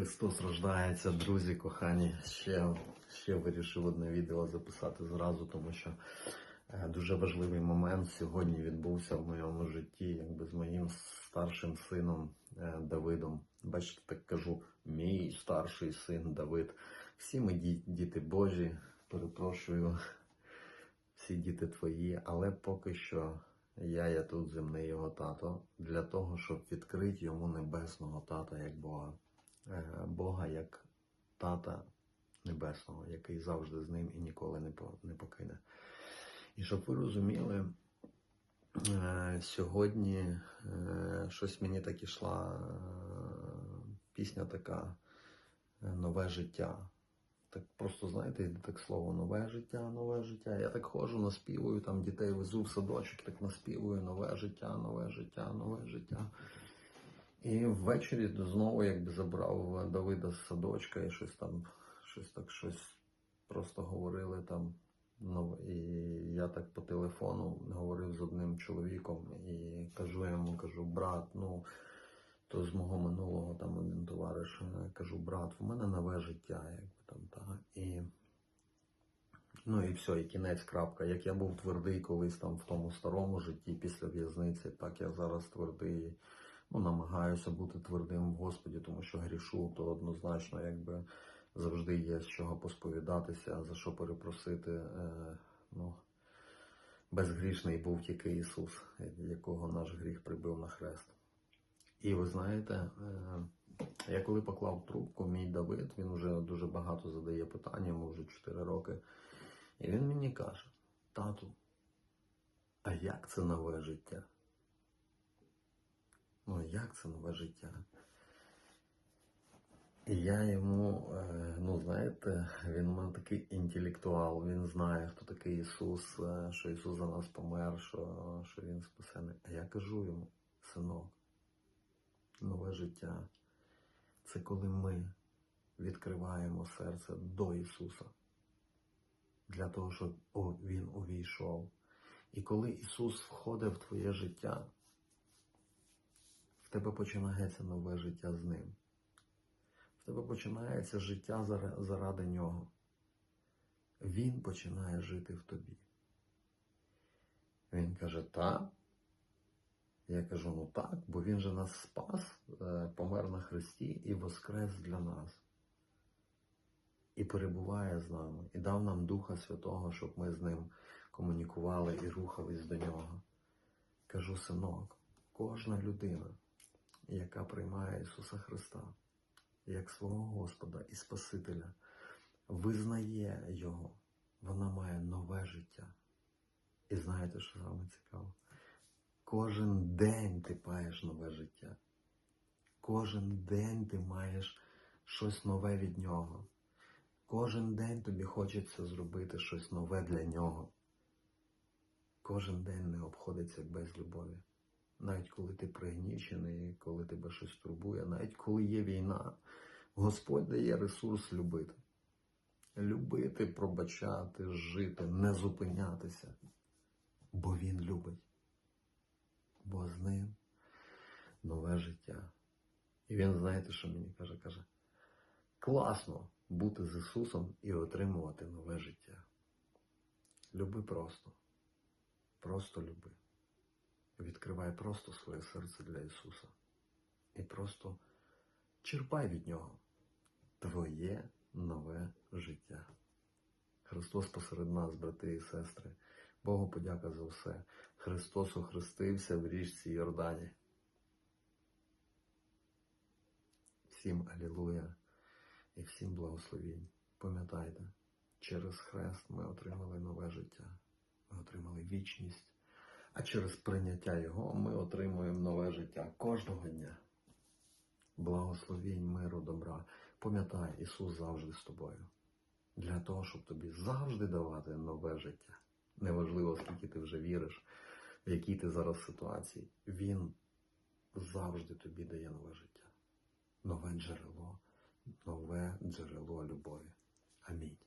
Христос рождається, друзі, кохані. Ще, ще вирішив одне відео записати зразу, тому що е, дуже важливий момент сьогодні відбувся в моєму житті, якби з моїм старшим сином е, Давидом. Бачите, так кажу, мій старший син Давид. Всі ми діти Божі, перепрошую, всі діти твої, але поки що я є тут земний його тато для того, щоб відкрити йому небесного тата як Бога. Е, Бога як тата небесного, який завжди з ним і ніколи не покине. І щоб ви розуміли, е, сьогодні е, щось мені так ішла пісня така нове життя. Так просто знаєте, йде так слово нове життя, нове життя. Я так ходжу, наспівую, там дітей везу в садочок, так наспівую нове життя, нове життя, нове життя. І ввечері знову якби забрав Давида з садочка і щось там, щось так, щось просто говорили там. Ну, і я так по телефону говорив з одним чоловіком і кажу йому, кажу, брат, ну то з мого минулого там один товариш, е, кажу, брат, в мене нове життя, якби там та. І, ну і все, і кінець крапка. Як я був твердий колись там в тому старому житті після в'язниці, так я зараз твердий. Ну, намагаюся бути твердим в Господі, тому що грішу, то однозначно, якби завжди є з чого посповідатися, за що перепросити. Е, ну, безгрішний був тільки Ісус, якого наш гріх прибив на хрест. І ви знаєте, е, я коли поклав трубку, мій Давид, він вже дуже багато задає питань, йому вже 4 роки. І він мені каже: тату, а як це нове життя? Ну, як це нове життя? І я йому, е, ну знаєте, він у мене такий інтелектуал, він знає, хто такий Ісус, е, що Ісус за нас помер, що, що Він спасений. А я кажу йому, синок, нове життя це коли ми відкриваємо серце до Ісуса. Для того, щоб Він увійшов. І коли Ісус входить в твоє життя, в тебе починається нове життя з ним. В тебе починається життя заради нього. Він починає жити в тобі. Він каже, так. Я кажу, ну так, бо він же нас спас, е, помер на Христі і воскрес для нас. І перебуває з нами, і дав нам Духа Святого, щоб ми з ним комунікували і рухались до нього. Кажу, синок, кожна людина, яка приймає Ісуса Христа як свого Господа і Спасителя, визнає Його, вона має нове життя. І знаєте, що саме цікаво? Кожен день ти маєш нове життя. Кожен день ти маєш щось нове від нього. Кожен день тобі хочеться зробити щось нове для нього. Кожен день не обходиться без любові. Навіть коли ти пригнічений, коли тебе щось турбує, навіть коли є війна, Господь дає ресурс любити. Любити, пробачати, жити, не зупинятися. Бо Він любить. Бо з ним нове життя. І він, знаєте, що мені каже? Каже, класно бути з Ісусом і отримувати нове життя. Люби просто. Просто люби. Відкривай просто своє серце для Ісуса. І просто черпай від Нього твоє нове життя. Христос посеред нас, брати і сестри. Богу подяка за все. Христос охрестився в річці Йордані. Всім алілуя і всім благословінь. Пам'ятайте, через хрест ми отримали нове життя, ми отримали вічність, а через прийняття Його ми отримуємо нове життя кожного дня. Благословінь, миру, добра. Пам'ятай, Ісус завжди з тобою. Для того, щоб тобі завжди давати нове життя. Неважливо, скільки ти вже віриш, в якій ти зараз ситуації. Він завжди тобі дає нове життя. Нове джерело, нове джерело любові. Амінь.